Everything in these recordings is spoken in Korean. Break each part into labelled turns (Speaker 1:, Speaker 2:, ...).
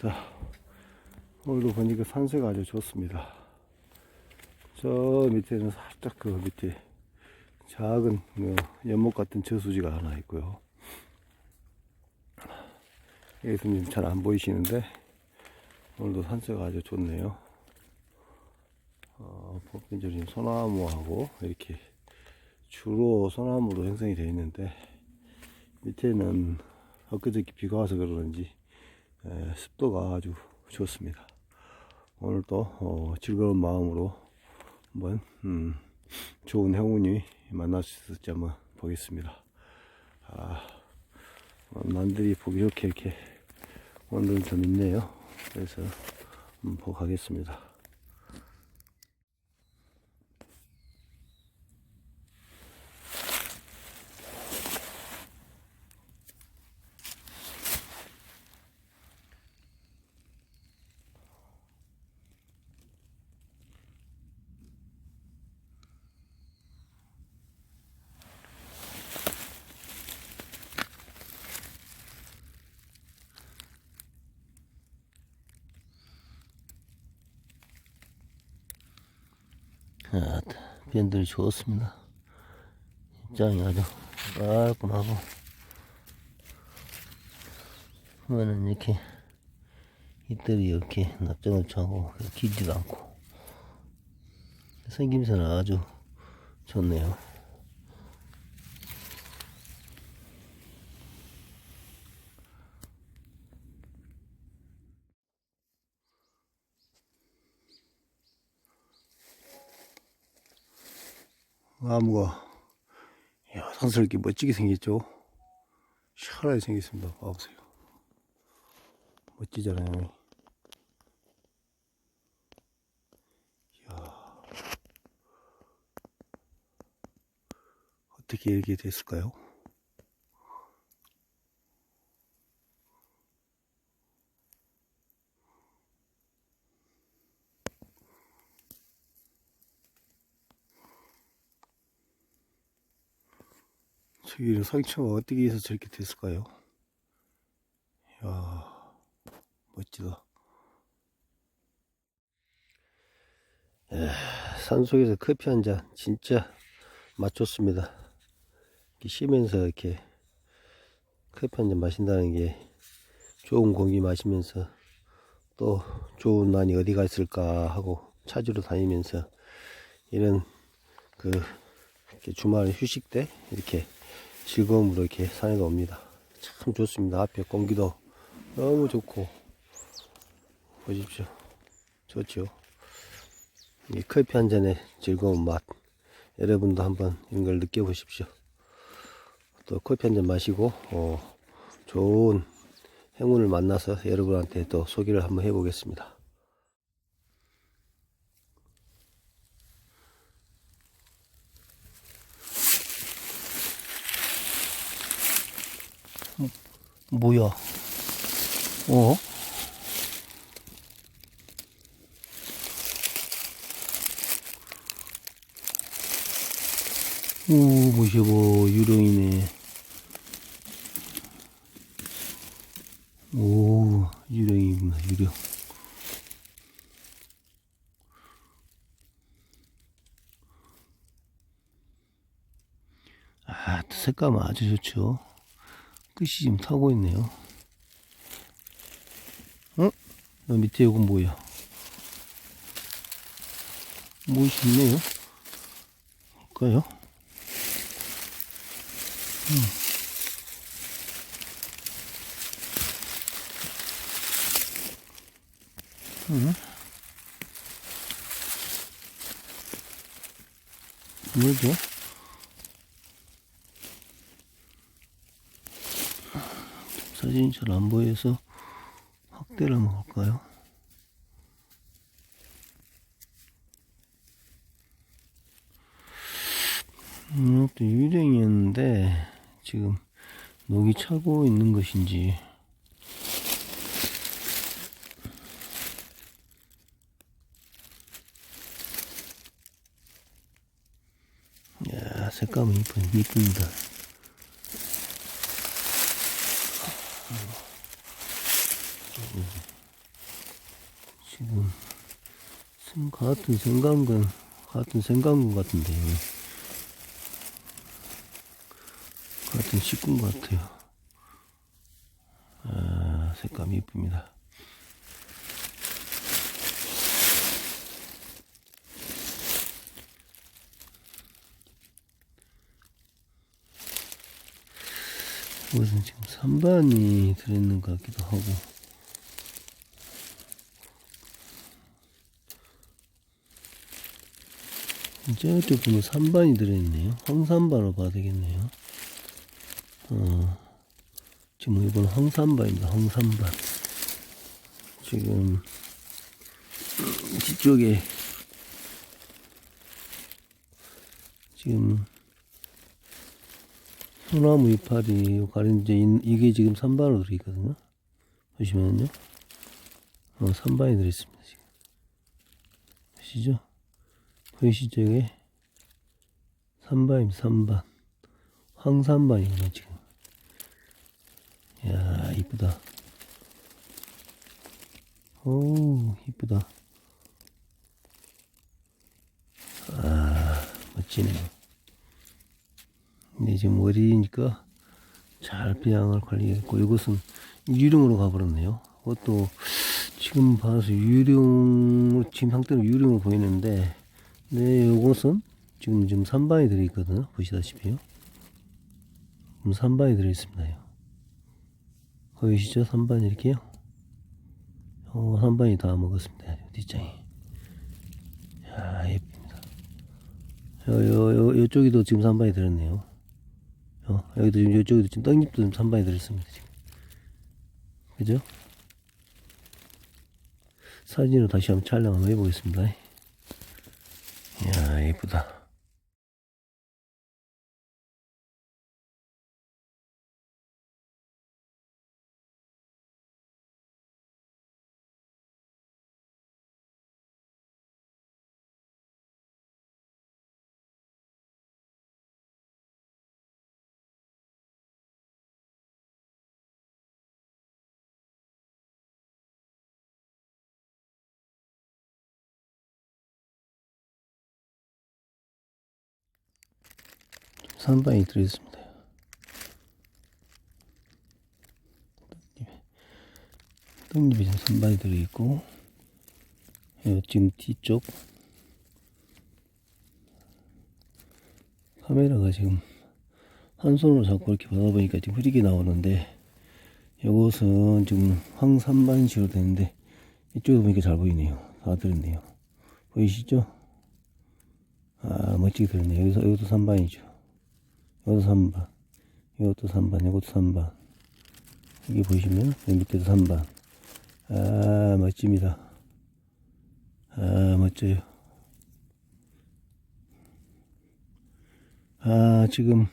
Speaker 1: 자, 오늘도 보니까 산세가 아주 좋습니다. 저 밑에는 살짝 그 밑에 작은 그 연못 같은 저수지가 하나 있고요. 여기서는 잘 안 보이시는데 오늘도 산세가 아주 좋네요. 어, 보편적인 소나무하고 이렇게 주로 소나무로 형성이 되어 있는데 밑에는 엊그저께 비가 와서 그러는지 에, 습도가 아주 좋습니다. 오늘도 어, 즐거운 마음으로 한번 음, 좋은 행운이 만날 수 있을지 한번 보겠습니다. 아, 어, 남들이 보기 좋게 이렇게 오늘은 좀 있네요. 그래서 한번 보고 가겠습니다. 아, 변들이 좋습니다. 입장이 아주 깔끔하고 보면은 이렇게 이들이 이렇게 납작납작하고 기지도 않고 생김새는 아주 좋네요. 나무가 야, 산스럽게 멋지게 생겼죠? 시원하게 생겼습니다. 봐보세요. 멋지잖아요. 이야. 어떻게 이렇게 됐을까요? 저기는 상처가 어떻게 해서 저렇게 됐을까요? 이야, 멋지다. 에, 산 속에서 커피 한 잔 진짜 맛 좋습니다. 이렇게 쉬면서 이렇게 커피 한 잔 마신다는 게 좋은 공기 마시면서 또 좋은 난이 어디가 있을까 하고 찾으러 다니면서 이런 그 주말 휴식 때 이렇게 즐거움으로 이렇게 산에도 옵니다. 참 좋습니다. 앞에 공기도 너무 좋고 보십시오. 좋죠. 이 커피 한 잔의 즐거운 맛 여러분도 한번 이런 걸 느껴보십시오. 또 커피 한 잔 마시고 어, 좋은 행운을 만나서 여러분한테 또 소개를 한번 해보겠습니다. 뭐야? 어? 오, 보셔보, 유령이네. 오, 유령이구나, 유령. 아, 색감 아주 좋죠. 끝이 지금 타고 있네요. 어? 여 밑에 이건 뭐야? 무엇이 있네요? 볼까요? 음. 음. 뭐죠? 사진이 잘 안 보여서 확대를 한번 볼까요? 음, 또 유령이었는데 지금 녹이 차고 있는 것인지. 야 색감은 이쁜, 이쁩니다 같은 생강근, 같은 생강근 같은데. 같은 식군 같아요. 아, 색감이 이쁩니다. 이것은 지금 선반이 들어있는 것 같기도 하고. 저쪽 보면 산반이 들어있네요. 황산반으로 봐야 되겠네요. 어, 지금 이번 황산반입니다. 황산반. 지금 뒤쪽에 지금 소나무 이파리 가린 이제 인- 이게 지금 산반으로 들어있거든요. 보시면요. 어, 산반이 들어있습니다. 지금 보시죠? 보이시죠 이게? 산반입니다. 산반. 황산반이구나 지금. 이야 이쁘다. 오 이쁘다. 아 멋지네요. 근데 지금 월이니까 잘 비양을 관리했고 이것은 유령으로 가버렸네요. 그것도 지금 봐서 유령 지금 상태로 유령으로 보이는데 네 요것은 지금 지금 3반이 들어 있거든요. 보시다시피요. 지금 3반이 들어 있습니다. 보이시죠? 3반 이렇게요. 어, 3반이 다 먹었습니다. 뒷장이. 야 예쁩니다. 요, 요, 요, 요쪽에도 지금 3반이 들었네요. 어, 여기도 지금 요쪽에도 지금 떡잎도 지금 3반이 들었습니다. 지금. 그죠? 사진으로 다시 한번 촬영 한번 해보겠습니다. 이야, 예쁘다. 산반이 들어있습니다. 떡잎이 지금 산반이 들어있고, 요 지금 뒤쪽, 카메라가 지금 한 손으로 잡고 이렇게 보다 보니까 지금 흐리게 나오는데, 요것은 지금 황산반식으로 되는데, 이쪽에 보니까 잘 보이네요. 다 들었네요. 보이시죠? 아, 멋지게 들었네요. 여기서, 이것도 산반이죠. 이것도 3번 이것도 3번 이것도 3번 여기 보시면? 여기 밑에도 3번 아 멋집니다. 아 멋져요. 아 지금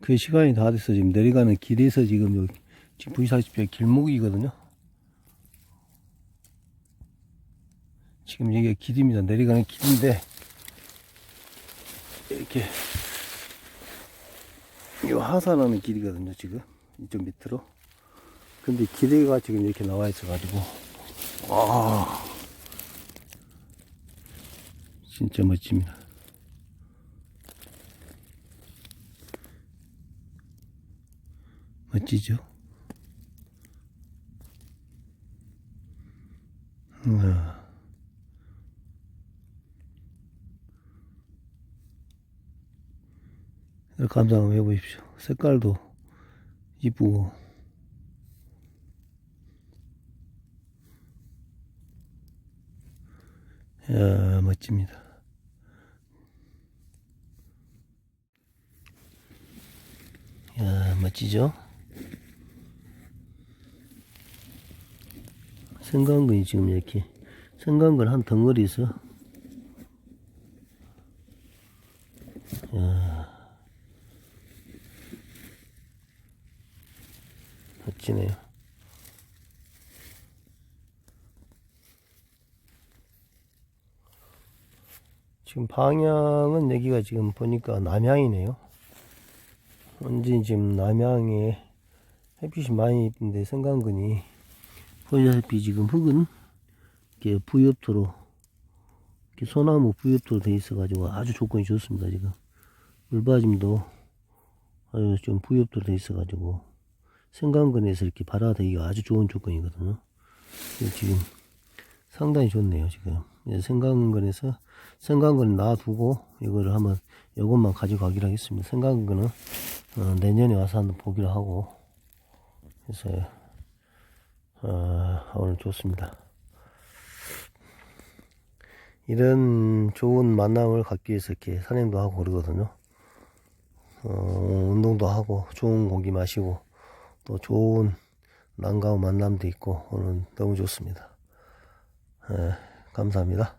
Speaker 1: 그 시간이 다 됐어. 지금 내려가는 길에서 지금 여기 지금 보시다시피 여기 길목이거든요. 지금 여기가 길입니다. 내려가는 길인데 이렇게 이 하산하는 길이거든요, 지금. 이쪽 밑으로. 근데 길이가 지금 이렇게 나와 있어 가지고, 와. 진짜 멋집니다. 멋지죠? 우와. 이렇게 감상 한번 해보십시오. 색깔도 이쁘고. 야, 멋집니다. 야, 멋지죠? 생강근이 지금 이렇게, 생강근 한 덩어리 있어. 야. 멋지네요. 지금 방향은 여기가 지금 보니까 남향이네요. 언제 지금 남향에 햇빛이 많이 있는데 생강근이 보시다시피 지금 흙은 이렇게 부엽토로 이렇게 소나무 부엽도 돼 있어 가지고 아주 조건이 좋습니다 지금 물바짐도 아주 좀 부엽도 돼 있어 가지고 생강근에서 이렇게 발아대기가 아주 좋은 조건이거든요. 지금 상당히 좋네요 지금. 생강근에서 생강근 놔두고 이거를 한번 이것만 가져가기로 하겠습니다. 생강근은 어, 내년에 와서 한번 보기로 하고 그래서 어, 오늘 좋습니다. 이런 좋은 만남을 갖기 위해서 이렇게 산행도 하고 그러거든요. 어, 운동도 하고 좋은 고기 마시고 또 좋은 난가운 만남도 있고 오늘 너무 좋습니다. 예, 감사합니다.